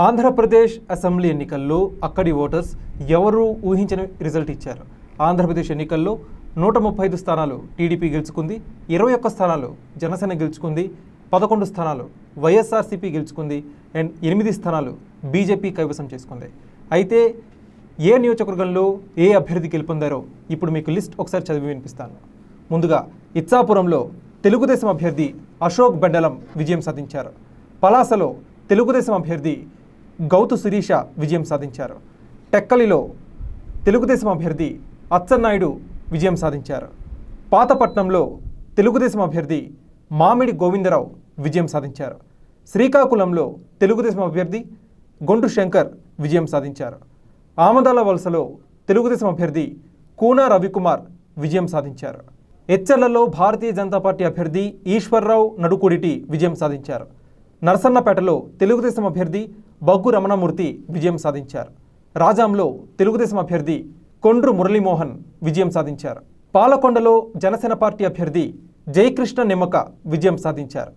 Andhra Pradesh assembly ఎన్నికల్లో అక్కడి voters ఎవరు ఊహించని రిజల్ట్ ఇచ్చారు? ఆంధ్రప్రదేశ్ ఎన్నికల్లో నూట ముప్పై ఐదు స్థానాలు టీడీపీ గెలుచుకుంది ఇరవై ఒక్క స్థానాలు జనసేన గెలుచుకుంది పదకొండు స్థానాలు వైఎస్ఆర్సీపీ గెలుచుకుంది అండ్ ఎనిమిది స్థానాలు బీజేపీ కైవసం చేసుకుంది. అయితే ఏ నియోజకవర్గంలో ఏ అభ్యర్థి గెలుపొందారో ఇప్పుడు మీకు లిస్ట్ ఒకసారి చదివి వినిపిస్తాను. ముందుగా ఇచ్చాపురంలో తెలుగుదేశం అభ్యర్థి అశోక్ బెండలం విజయం సాధించారు. పలాసలో తెలుగుదేశం అభ్యర్థి గౌతు శిరీష విజయం సాధించారు. టెక్కలిలో తెలుగుదేశం అభ్యర్థి అచ్చెన్నాయుడు విజయం సాధించారు. పాతపట్నంలో తెలుగుదేశం అభ్యర్థి మామిడి గోవిందరావు విజయం సాధించారు. శ్రీకాకుళంలో తెలుగుదేశం అభ్యర్థి గొండు శంకర్ విజయం సాధించారు. ఆమదాల వలసలో తెలుగుదేశం అభ్యర్థి కూనా రవికుమార్ విజయం సాధించారు. ఎచ్చర్లలో భారతీయ జనతా పార్టీ అభ్యర్థి ఈశ్వర్రావు నడుకుడిటి విజయం సాధించారు. నరసన్నపేటలో తెలుగుదేశం అభ్యర్థి బగ్గు రమణమూర్తి విజయం సాధించారు. రాజాంలో తెలుగుదేశం అభ్యర్థి కొండ్రు మురళీమోహన్ విజయం సాధించారు. పాలకొండలో జనసేన పార్టీ అభ్యర్థి జయకృష్ణ నిమ్మక విజయం సాధించారు.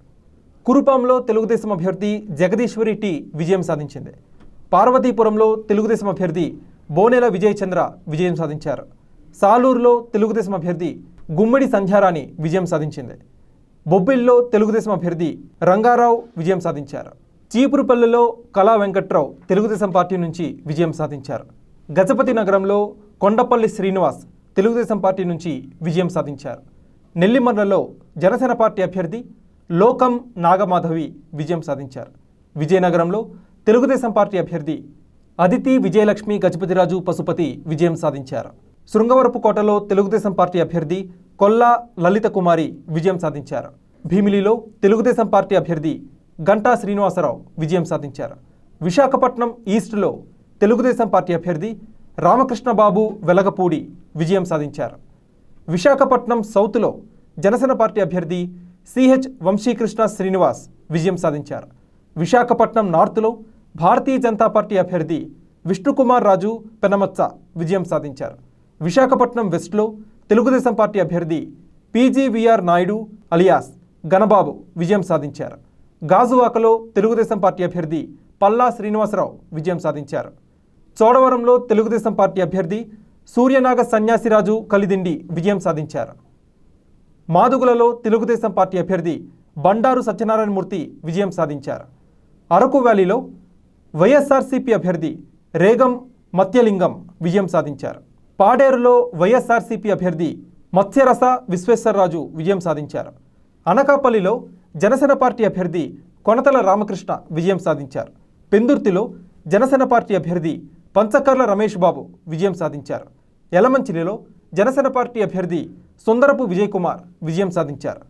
కురుపాంలో తెలుగుదేశం అభ్యర్థి జగదీశ్వరి టి విజయం సాధించింది. పార్వతీపురంలో తెలుగుదేశం అభ్యర్థి బోనెల విజయచంద్ర విజయం సాధించారు. సాలూరులో తెలుగుదేశం అభ్యర్థి గుమ్మడి సంధ్యారాణి విజయం సాధించింది. బొబ్బిల్లో తెలుగుదేశం అభ్యర్థి రంగారావు విజయం సాధించారు. చీపురుపల్లిలో కళా వెంకట్రావు తెలుగుదేశం పార్టీ నుంచి విజయం సాధించారు. గజపతి నగరంలో కొండపల్లి శ్రీనివాస్ తెలుగుదేశం పార్టీ నుంచి విజయం సాధించారు. నెల్లిమర్లలో జనసేన పార్టీ అభ్యర్థి లోకం నాగమాధవి విజయం సాధించారు. విజయనగరంలో తెలుగుదేశం పార్టీ అభ్యర్థి అదితి విజయలక్ష్మి గజపతిరాజు పశుపతి విజయం సాధించారు. శృంగవరపుకోటలో తెలుగుదేశం పార్టీ అభ్యర్థి కొల్లా లలిత కుమారి విజయం సాధించారు. భీమిలిలో తెలుగుదేశం పార్టీ అభ్యర్థి గంటా శ్రీనివాసరావు విజయం సాధించారు. విశాఖపట్నం ఈస్ట్లో తెలుగుదేశం పార్టీ అభ్యర్థి రామకృష్ణబాబు వెలగపూడి విజయం సాధించారు. విశాఖపట్నం సౌత్లో జనసేన పార్టీ అభ్యర్థి సిహెచ్ వంశీకృష్ణ శ్రీనివాస్ విజయం సాధించారు. విశాఖపట్నం నార్త్లో భారతీయ జనతా పార్టీ అభ్యర్థి విష్ణుకుమార్ రాజు పెనమత్స విజయం సాధించారు. విశాఖపట్నం వెస్ట్లో తెలుగుదేశం పార్టీ అభ్యర్థి పీజీవీఆర్ నాయుడు అలియాస్ గణబాబు విజయం సాధించారు. గాజువాకలో తెలుగుదేశం పార్టీ అభ్యర్థి పల్లా శ్రీనివాసరావు విజయం సాధించారు. చోడవరంలో తెలుగుదేశం పార్టీ అభ్యర్థి సూర్యనాగ సన్యాసిరాజు కలిదిండి విజయం సాధించారు. మాదుగులలో తెలుగుదేశం పార్టీ అభ్యర్థి బండారు సత్యనారాయణమూర్తి విజయం సాధించారు. అరకు వ్యాలీలో వైఎస్ఆర్సీపీ అభ్యర్థి రేగం మత్యలింగం విజయం సాధించారు. పాడేరులో వైఎస్ఆర్సీపీ అభ్యర్థి మత్స్యరస విశ్వేశ్వరరాజు విజయం సాధించారు. అనకాపల్లిలో జనసేన పార్టీ అభ్యర్థి కొనతల రామకృష్ణ విజయం సాధించారు. పెందుర్తిలో జనసేన పార్టీ అభ్యర్థి పంచకర్ల రమేష్ బాబు విజయం సాధించారు. యలమంచిలిలో జనసేన పార్టీ అభ్యర్థి సుందరపు విజయ్ కుమార్ విజయం సాధించారు.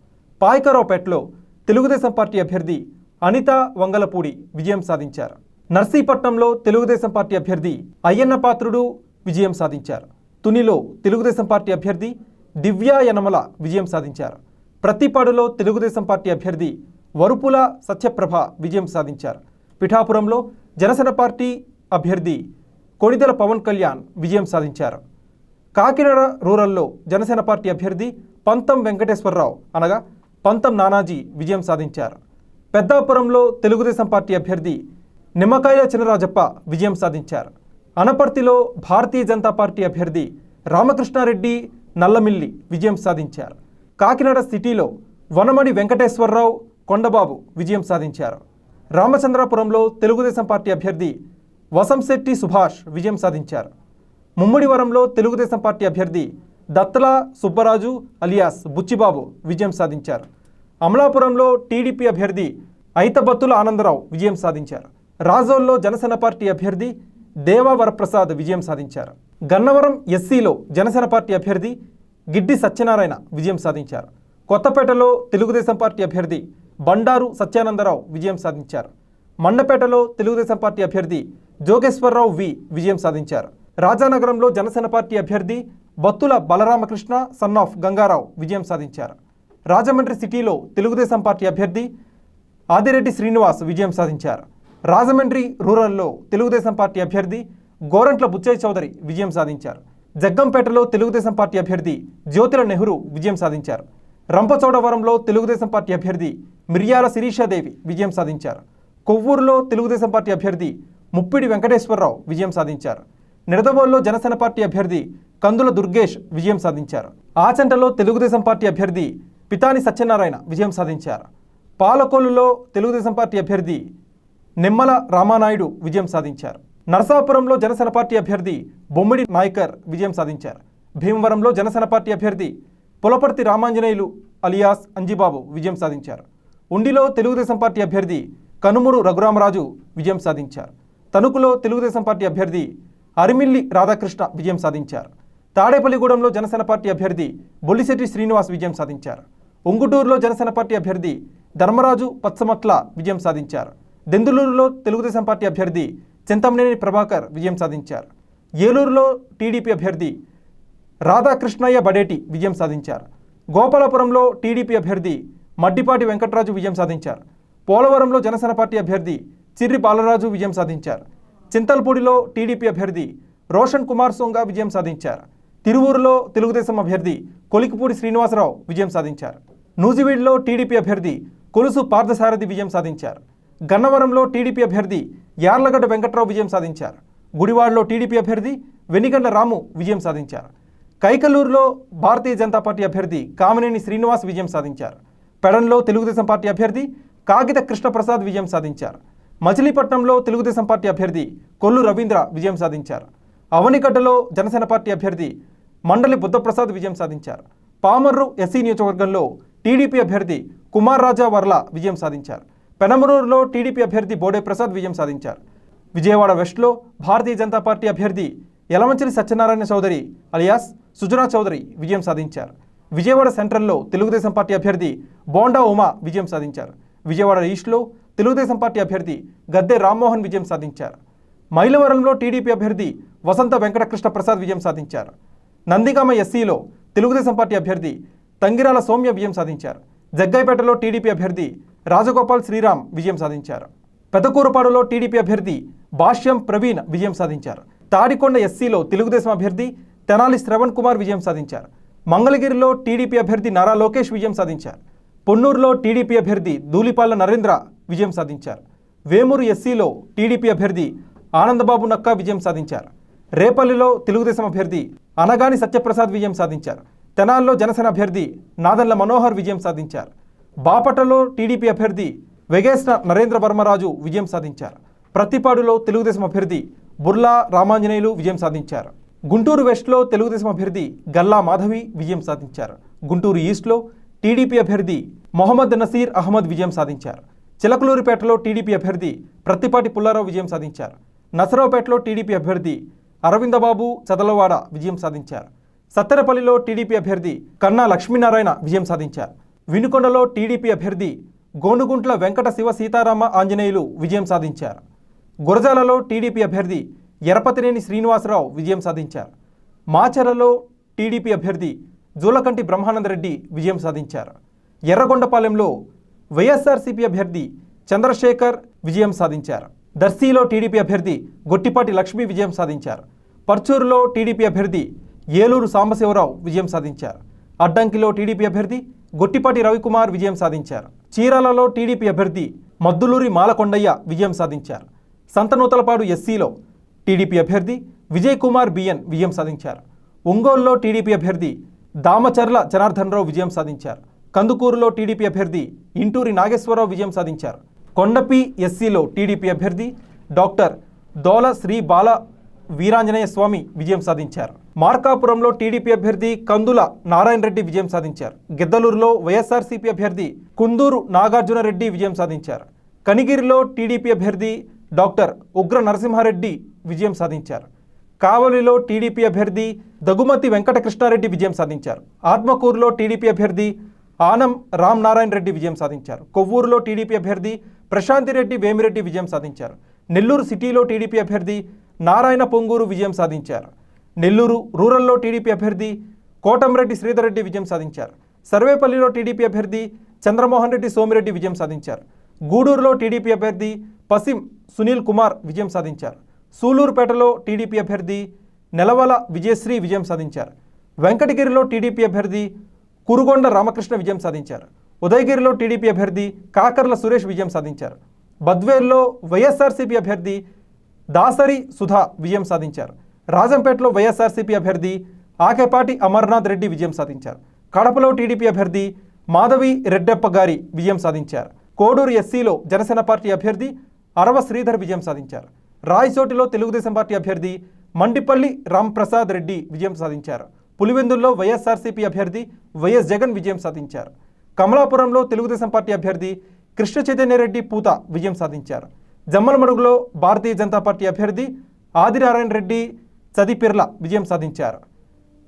పాయకరావుపేటలో తెలుగుదేశం పార్టీ అభ్యర్థి అనిత వంగలపూడి విజయం సాధించారు. నర్సీపట్నంలో తెలుగుదేశం పార్టీ అభ్యర్థి అయ్యన్న పాత్రుడు విజయం సాధించారు. తునిలో తెలుగుదేశం పార్టీ అభ్యర్థి దివ్యా యనమల విజయం సాధించారు. ప్రతిపాడులో తెలుగుదేశం పార్టీ అభ్యర్థి వరుపుల సత్యప్రభ విజయం సాధించారు. పిఠాపురంలో జనసేన పార్టీ అభ్యర్థి కొణిదెల పవన్ కళ్యాణ్ విజయం సాధించారు. కాకినాడ రూరల్లో జనసేన పార్టీ అభ్యర్థి పంతం వెంకటేశ్వరరావు అనగా పంతం నానాజీ విజయం సాధించారు. పెద్దాపురంలో తెలుగుదేశం పార్టీ అభ్యర్థి నిమ్మకాయ చినరాజప్ప విజయం సాధించారు. అనపర్తిలో భారతీయ జనతా పార్టీ అభ్యర్థి రామకృష్ణారెడ్డి నల్లమిల్లి విజయం సాధించారు. కాకినాడ సిటీలో వనమడి వెంకటేశ్వరరావు కొండబాబు విజయం సాధించారు. రామచంద్రాపురంలో తెలుగుదేశం పార్టీ అభ్యర్థి వసంశెట్టి సుభాష్ విజయం సాధించారు. ముమ్మడివరంలో తెలుగుదేశం పార్టీ అభ్యర్థి దత్తల సుబ్బరాజు అలియాస్ బుచ్చిబాబు విజయం సాధించారు. అమలాపురంలో టీడీపీ అభ్యర్థి ఐతబత్తుల ఆనందరావు విజయం సాధించారు. రాజోల్లో జనసేన పార్టీ అభ్యర్థి దేవా వరప్రసాద్ విజయం సాధించారు. గన్నవరం ఎస్సీలో జనసేన పార్టీ అభ్యర్థి గిడ్డి సత్యనారాయణ విజయం సాధించారు. కొత్తపేటలో తెలుగుదేశం పార్టీ అభ్యర్థి బండారు సత్యానందరావు విజయం సాధించారు. మండపేటలో తెలుగుదేశం పార్టీ అభ్యర్థి జోగేశ్వరరావు వి విజయం సాధించారు. రాజానగరంలో జనసేన పార్టీ అభ్యర్థి బత్తుల బలరామకృష్ణ సన్ ఆఫ్ గంగారావు విజయం సాధించారు. రాజమండ్రి సిటీలో తెలుగుదేశం పార్టీ అభ్యర్థి ఆదిరెడ్డి శ్రీనివాస్ విజయం సాధించారు. రాజమండ్రి రూరల్లో తెలుగుదేశం పార్టీ అభ్యర్థి గోరంట్ల బుచ్చయ్య చౌదరి విజయం సాధించారు. జగ్గంపేటలో తెలుగుదేశం పార్టీ అభ్యర్థి జ్యోతిల నెహ్రూ విజయం సాధించారు. రంపచోడవరంలో తెలుగుదేశం పార్టీ అభ్యర్థి మిర్యాల శిరీషాదేవి విజయం సాధించారు. కొవ్వూరులో తెలుగుదేశం పార్టీ అభ్యర్థి ముప్పిడి వెంకటేశ్వరరావు విజయం సాధించారు. నిడదవోల్లో జనసేన పార్టీ అభ్యర్థి కందుల దుర్గేష్ విజయం సాధించారు. ఆచంటలో తెలుగుదేశం పార్టీ అభ్యర్థి పితాని సత్యనారాయణ విజయం సాధించారు. పాలకోలులో తెలుగుదేశం పార్టీ అభ్యర్థి నిమ్మల రామానాయుడు విజయం సాధించారు. నరసాపురంలో జనసేన పార్టీ అభ్యర్థి బొమ్మిడి నాయకర్ విజయం సాధించారు. భీమవరంలో జనసేన పార్టీ అభ్యర్థి పులపర్తి రామాంజనేయులు అలియాస్ అంజిబాబు విజయం సాధించారు. ఉండిలో తెలుగుదేశం పార్టీ అభ్యర్థి కనుమూరు రఘురామరాజు విజయం సాధించారు. తణుకులో తెలుగుదేశం పార్టీ అభ్యర్థి అరిమిల్లి రాధాకృష్ణ విజయం సాధించారు. తాడేపల్లిగూడెంలో జనసేన పార్టీ అభ్యర్థి బొల్లిశెట్టి శ్రీనివాస్ విజయం సాధించారు. ఉంగుటూరులో జనసేన పార్టీ అభ్యర్థి ధర్మరాజు పచ్చమట్ల విజయం సాధించారు. దెందులూరులో తెలుగుదేశం పార్టీ అభ్యర్థి చింతమనేని ప్రభాకర్ విజయం సాధించారు. ఏలూరులో టీడీపీ అభ్యర్థి రాధాకృష్ణయ్య బడేటి విజయం సాధించారు. గోపాలపురంలో టీడీపీ అభ్యర్థి మడ్డిపాటి వెంకటరాజు విజయం సాధించారు. పోలవరంలో జనసేన పార్టీ అభ్యర్థి చిర్రి బాలరాజు విజయం సాధించారు. చింతల్పూడిలో టీడీపీ అభ్యర్థి రోషన్ కుమార్ సోంగా విజయం సాధించారు. తిరువూరులో తెలుగుదేశం అభ్యర్థి కొలికిపూడి శ్రీనివాసరావు విజయం సాధించారు. నూజివీడ్లో టీడీపీ అభ్యర్థి కొలుసు పార్థసారథి విజయం సాధించారు. గన్నవరంలో టీడీపీ అభ్యర్థి యార్లగడ్డ వెంకట్రావు విజయం సాధించారు. గుడివాడలో టీడీపీ అభ్యర్థి వెనిగండ్ల రాము విజయం సాధించారు. కైకలూరులో భారతీయ జనతా పార్టీ అభ్యర్థి కామినేని శ్రీనివాస్ విజయం సాధించారు. పెడన్లో తెలుగుదేశం పార్టీ అభ్యర్థి కాగిత కృష్ణప్రసాద్ విజయం సాధించారు. మచిలీపట్నంలో తెలుగుదేశం పార్టీ అభ్యర్థి కొల్లు రవీంద్ర విజయం సాధించారు. అవనిగడ్డలో జనసేన పార్టీ అభ్యర్థి మండలి బుద్ధప్రసాద్ విజయం సాధించారు. పామర్రు ఎస్సీ నియోజకవర్గంలో టీడీపీ అభ్యర్థి కుమార్ రాజా వర్ల విజయం సాధించారు. పెనమరూరులో టీడీపీ అభ్యర్థి బోడే ప్రసాద్ విజయం సాధించారు. విజయవాడ వెస్ట్లో భారతీయ జనతా పార్టీ అభ్యర్థి యలమంచిలి సత్యనారాయణ చౌదరి అలియాస్ సుజనా చౌదరి విజయం సాధించారు. విజయవాడ సెంట్రల్లో తెలుగుదేశం పార్టీ అభ్యర్థి బోండా ఉమా విజయం సాధించారు. విజయవాడ ఈస్ట్లో తెలుగుదేశం పార్టీ అభ్యర్థి గద్దె రామ్మోహన్ విజయం సాధించారు. మైలవరంలో టీడీపీ అభ్యర్థి వసంత వెంకటకృష్ణ ప్రసాద్ విజయం సాధించారు. నందిగామ ఎస్సీలో తెలుగుదేశం పార్టీ అభ్యర్థి తంగిరాల సౌమ్య విజయం సాధించారు. జగ్గైపేటలో టీడీపీ అభ్యర్థి రాజగోపాల్ శ్రీరామ్ విజయం సాధించారు. పెదకూరపాడులో టీడీపీ అభ్యర్థి భాష్యం ప్రవీణ్ విజయం సాధించారు. తాడికొండ ఎస్సీలో తెలుగుదేశం అభ్యర్థి తెనాలి శ్రవణ్ కుమార్ విజయం సాధించారు. మంగళగిరిలో టీడీపీ అభ్యర్థి నారా లోకేష్ విజయం సాధించారు. పొన్నూరులో టీడీపీ అభ్యర్థి ధూళిపాళ్ళ నరేంద్ర విజయం సాధించారు. వేమూరు ఎస్సీలో టీడీపీ అభ్యర్థి ఆనందబాబు నక్కా విజయం సాధించారు. రేపల్లిలో తెలుగుదేశం అభ్యర్థి అనగాని సత్యప్రసాద్ విజయం సాధించారు. తెనాల్లో జనసేన అభ్యర్థి నాదన్ల మనోహర్ విజయం సాధించారు. బాపట్లలో టీడీపీ అభ్యర్థి వెగేస్న నరేంద్ర వర్మరాజు విజయం సాధించారు. ప్రతిపాడులో తెలుగుదేశం అభ్యర్థి బుర్లా రామాంజనేయులు విజయం సాధించారు. గుంటూరు వెస్ట్లో తెలుగుదేశం అభ్యర్థి గల్లా మాధవి విజయం సాధించారు. గుంటూరు ఈస్ట్లో టీడీపీ అభ్యర్థి మొహమ్మద్ నసీర్ అహ్మద్ విజయం సాధించారు. చిలకలూరిపేటలో టీడీపీ అభ్యర్థి ప్రత్తిపాటి పుల్లారావు విజయం సాధించారు. నసరావుపేటలో టీడీపీ అభ్యర్థి అరవిందబాబు చదలవాడ విజయం సాధించారు. సత్తెనపల్లిలో టీడీపీ అభ్యర్థి కన్నా లక్ష్మీనారాయణ విజయం సాధించారు. వినుకొండలో టీడీపీ అభ్యర్థి గోనుగుంట్ల వెంకట శివ సీతారామ ఆంజనేయులు విజయం సాధించారు. గురజాలలో టీడీపీ అభ్యర్థి ఎరపతినేని శ్రీనివాసరావు విజయం సాధించారు. మాచర్లలో టీడీపీ అభ్యర్థి జూలకంటి బ్రహ్మానందరెడ్డి విజయం సాధించారు. ఎర్రగొండపాలెంలో వైఎస్ఆర్సీపీ అభ్యర్థి చంద్రశేఖర్ విజయం సాధించారు. దర్శీలో టీడీపీ అభ్యర్థి గొట్టిపాటి లక్ష్మి విజయం సాధించారు. పర్చూరులో టీడీపీ అభ్యర్థి ఏలూరు సాంబశివరావు విజయం సాధించారు. అడ్డంకిలో టీడీపీ అభ్యర్థి గొట్టిపాటి రవికుమార్ విజయం సాధించారు. చీరాలలో టీడీపీ అభ్యర్థి మద్దులూరి మాలకొండయ్య విజయం సాధించారు. సంతనూతలపాడు ఎస్సీలో టీడీపీ అభ్యర్థి విజయ్ కుమార్ బిఎన్ విజయం సాధించారు. ఒంగోలులో టీడీపీ అభ్యర్థి దామచర్ల జనార్దనరావు విజయం సాధించారు. కందుకూరులో టీడీపీ అభ్యర్థి ఇంటూరి నాగేశ్వరరావు విజయం సాధించారు. కొండపి ఎస్సీలో టీడీపీ అభ్యర్థి డాక్టర్ దోల శ్రీ బాల వీరాంజనేయ స్వామి విజయం సాధించారు. మార్కాపురంలో టీడీపీ అభ్యర్థి కందుల నారాయణ రెడ్డి విజయం సాధించారు. గిద్దలూరులో వైఎస్ఆర్సీపీ అభ్యర్థి కుందూరు నాగార్జున రెడ్డి విజయం సాధించారు. కనిగిరిలో టీడీపీ అభ్యర్థి డాక్టర్ ఉగ్ర నరసింహారెడ్డి విజయం సాధించారు. కావలిలో టీడీపీ అభ్యర్థి దగుమతి వెంకటకృష్ణారెడ్డి విజయం సాధించారు. ఆత్మకూరులో టీడీపీ అభ్యర్థి ఆనం రామ్ నారాయణ రెడ్డి విజయం సాధించారు. కొవ్వూరులో టీడీపీ అభ్యర్థి ప్రశాంతిరెడ్డి వేమిరెడ్డి విజయం సాధించారు. నెల్లూరు సిటీలో టీడీపీ అభ్యర్థి నారాయణ పొంగూరు విజయం సాధించారు. నెల్లూరు రూరల్లో టీడీపీ అభ్యర్థి కోటంరెడ్డి శ్రీధర్ రెడ్డి విజయం సాధించారు. సర్వేపల్లిలో టీడీపీ అభ్యర్థి చంద్రమోహన్ రెడ్డి సోమిరెడ్డి విజయం సాధించారు. గూడూరులో టీడీపీ అభ్యర్థి పసిం సునీల్ కుమార్ విజయం సాధించారు. సూలూరుపేటలో టీడీపీ అభ్యర్థి నెలవల విజయశ్రీ విజయం సాధించారు. వెంకటగిరిలో టీడీపీ అభ్యర్థి కురుగొండ రామకృష్ణ విజయం సాధించారు. ఉదయగిరిలో టీడీపీ అభ్యర్థి కాకర్ల సురేష్ విజయం సాధించారు. బద్వేల్లో వైఎస్ఆర్సీపీ అభ్యర్థి దాసరి సుధా విజయం సాధించారు. రాజంపేటలో వైఎస్ఆర్సీపీ అభ్యర్థి ఆకేపాటి అమర్నాథ్ రెడ్డి విజయం సాధించారు. కడపలో టీడీపీ అభ్యర్థి మాధవి రెడ్డప్ప గారి విజయం సాధించారు. కోడూరు ఎస్సీలో జనసేన పార్టీ అభ్యర్థి అరవ శ్రీధర్ విజయం సాధించారు. రాయచోటిలో తెలుగుదేశం పార్టీ అభ్యర్థి మండిపల్లి రాంప్రసాద్ రెడ్డి విజయం సాధించారు. పులివెందుల్లో వైఎస్ఆర్సీపీ అభ్యర్థి వైఎస్ జగన్ విజయం సాధించారు. కమలాపురంలో తెలుగుదేశం పార్టీ అభ్యర్థి కృష్ణ చైతన్యరెడ్డి పూత విజయం సాధించారు. జమ్మలమడుగులో భారతీయ జనతా పార్టీ అభ్యర్థి ఆదినారాయణ రెడ్డి చదిపిర్ల విజయం సాధించారు.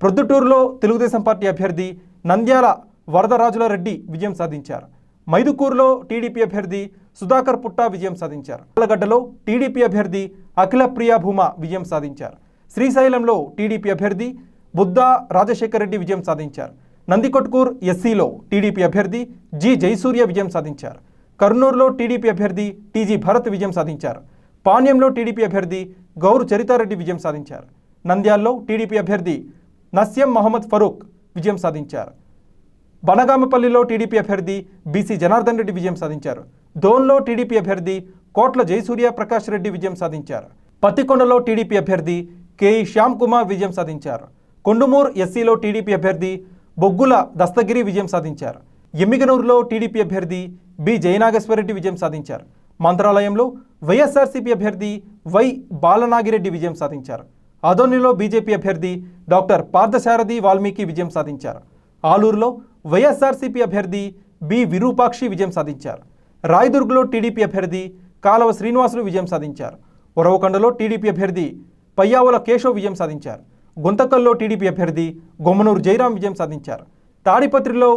ప్రొద్దుటూరులో తెలుగుదేశం పార్టీ అభ్యర్థి నంద్యాల వరదరాజుల రెడ్డి విజయం సాధించారు. మైదుకూరులో టీడీపీ అభ్యర్థి సుధాకర్ పుట్ట విజయం సాధించారు. ఆలగడ్డలో టీడీపీ అభ్యర్థి అఖిల ప్రియా భూమా విజయం సాధించారు. శ్రీశైలంలో టీడీపీ అభ్యర్థి బుద్ధా రాజశేఖర్ రెడ్డి విజయం సాధించారు. నందికొట్కూర్ ఎస్సీలో టీడీపీ అభ్యర్థి జి జయసూర్య విజయం సాధించారు. కర్నూలులో టీడీపీ అభ్యర్థి టీజీ భరత్ విజయం సాధించారు. పాణ్యంలో టీడీపీ అభ్యర్థి గౌరు చరితారెడ్డి విజయం సాధించారు. నంద్యాల్లో టీడీపీ అభ్యర్థి నస్యం మహమ్మద్ ఫరూక్ విజయం సాధించారు. బనగామపల్లిలో టీడీపీ అభ్యర్థి బీసీ జనార్దన్ రెడ్డి విజయం సాధించారు. దోన్లో టీడీపీ అభ్యర్థి కోట్ల జయసూర్య ప్రకాష్ రెడ్డి విజయం సాధించారు. పత్తికొండలో టీడీపీ అభ్యర్థి కేఈ శ్యామ్ కుమార్ విజయం సాధించారు. కొండుమూర్ ఎస్సీలో టీడీపీ అభ్యర్థి బొగ్గుల దస్తగిరి విజయం సాధించారు. ఎమ్మిగనూరులో టీడీపీ అభ్యర్థి బి జయనాగేశ్వరరెడ్డి విజయం సాధించారు. మంత్రాలయంలో వైఎస్ఆర్సీపీ అభ్యర్థి వై బాలనాగిరెడ్డి విజయం సాధించారు. అదోనిలో బీజేపీ అభ్యర్థి డాక్టర్ పార్థసారథి వాల్మీకి విజయం సాధించారు. ఆలూరులో వైఎస్ఆర్సీపీ అభ్యర్థి బి విరూపాక్షి విజయం సాధించారు. రాయదుర్గ్లో టీడీపీ అభ్యర్థి కాలవ శ్రీనివాసులు విజయం సాధించారు. ఉరవకొండలో టీడీపీ అభ్యర్థి పయ్యావుల కేశవ్ విజయం సాధించారు. గుంతకల్లో టీడీపీ అభ్యర్థి గొమ్మనూరు జయరాం విజయం సాధించారు. తాడిపత్రిలో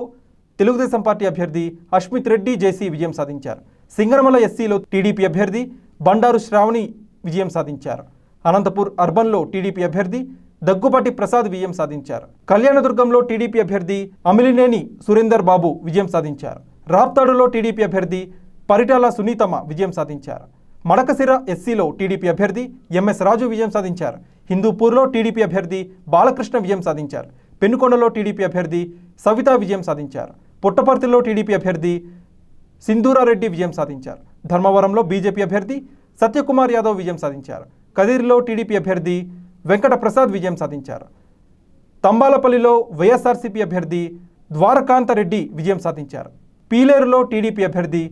తెలుగుదేశం పార్టీ అభ్యర్థి అష్మిత్ రెడ్డి జేసీ విజయం సాధించారు. సింగరమల ఎస్సీలో టీడీపీ అభ్యర్థి బండారు శ్రావణి విజయం సాధించారు. అనంతపూర్ అర్బన్లో టీడీపీ అభ్యర్థి దగ్గుపాటి ప్రసాద్ విజయం సాధించారు. కళ్యాణదుర్గంలో టీడీపీ అభ్యర్థి అమిలినేని సురేందర్ బాబు విజయం సాధించారు. రాప్తాడులో టీడీపీ అభ్యర్థి పరిటాల సునీతమ్మ విజయం సాధించారు. మడకసిర ఎస్సీలో టీడీపీ అభ్యర్థి ఎంఎస్ రాజు విజయం సాధించారు. హిందూపూర్లో టీడీపీ అభ్యర్థి బాలకృష్ణ విజయం సాధించారు. పెనుకొండలో టీడీపీ అభ్యర్థి సవిత విజయం సాధించారు. పుట్టపర్తిలో టీడీపీ అభ్యర్థి సింధూరారెడ్డి విజయం సాధించారు. ధర్మవరంలో బీజేపీ అభ్యర్థి సత్యకుమార్ యాదవ్ విజయం సాధించారు. కదిరిలో టీడీపీ అభ్యర్థి వెంకట ప్రసాద్ విజయం సాధించారు. తంబాలపల్లిలో వైఎస్ఆర్సీపీ అభ్యర్థి ద్వారకాంత రెడ్డి విజయం సాధించారు. పీలేరులో టీడీపీ అభ్యర్థి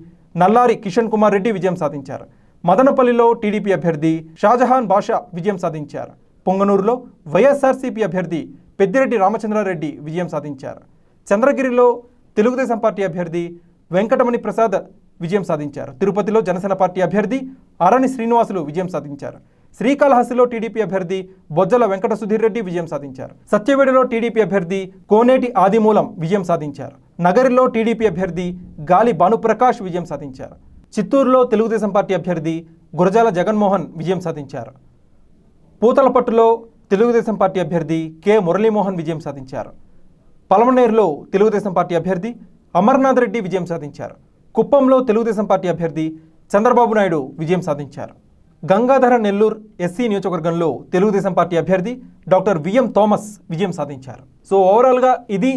నల్లారి కిషన్ కుమార్ రెడ్డి విజయం సాధించారు. మదనపల్లిలో టీడీపీ అభ్యర్థి షాజహాన్ బాషా విజయం సాధించారు. పొంగనూరులో వైఎస్ఆర్సీపీ అభ్యర్థి పెద్దిరెడ్డి రామచంద్రారెడ్డి విజయం సాధించారు. చంద్రగిరిలో తెలుగుదేశం పార్టీ అభ్యర్థి వెంకటమణి ప్రసాద్ విజయం సాధించారు. తిరుపతిలో జనసేన పార్టీ అభ్యర్థి అరణి శ్రీనివాసులు విజయం సాధించారు. శ్రీకాళహస్తిలో టీడీపీ అభ్యర్థి బొజ్జల వెంకట సుధీర్ రెడ్డి విజయం సాధించారు. సత్యవేడులో టీడీపీ అభ్యర్థి కోనేటి ఆదిమూలం విజయం సాధించారు. నగరిలో టీడీపీ అభ్యర్థి గాలి భానుప్రకాష్ విజయం సాధించారు. చిత్తూరులో తెలుగుదేశం పార్టీ అభ్యర్థి గురజాల జగన్మోహన్ విజయం సాధించారు. పూతలపట్టులో తెలుగుదేశం పార్టీ అభ్యర్థి కె మురళీమోహన్ విజయం సాధించారు. పలమనేరులో తెలుగుదేశం పార్టీ అభ్యర్థి అమర్నాథ్ రెడ్డి విజయం సాధించారు. కుప్పంలో తెలుగుదేశం పార్టీ అభ్యర్థి చంద్రబాబు నాయుడు విజయం సాధించారు. గంగాధర నెల్లూరు ఎస్సీ నియోజకవర్గంలో తెలుగుదేశం పార్టీ అభ్యర్థి డాక్టర్ విఎం థామస్ విజయం సాధించారు. సో ఓవరాల్గా ఇది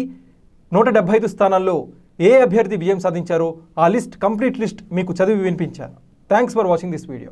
నూట డెబ్బై ఐదు స్థానాల్లో ఏ అభ్యర్థి విజయం సాధించారో ఆ లిస్ట్ కంప్లీట్ లిస్ట్ మీకు చదివి వినిపించాను. Thanks for watching this video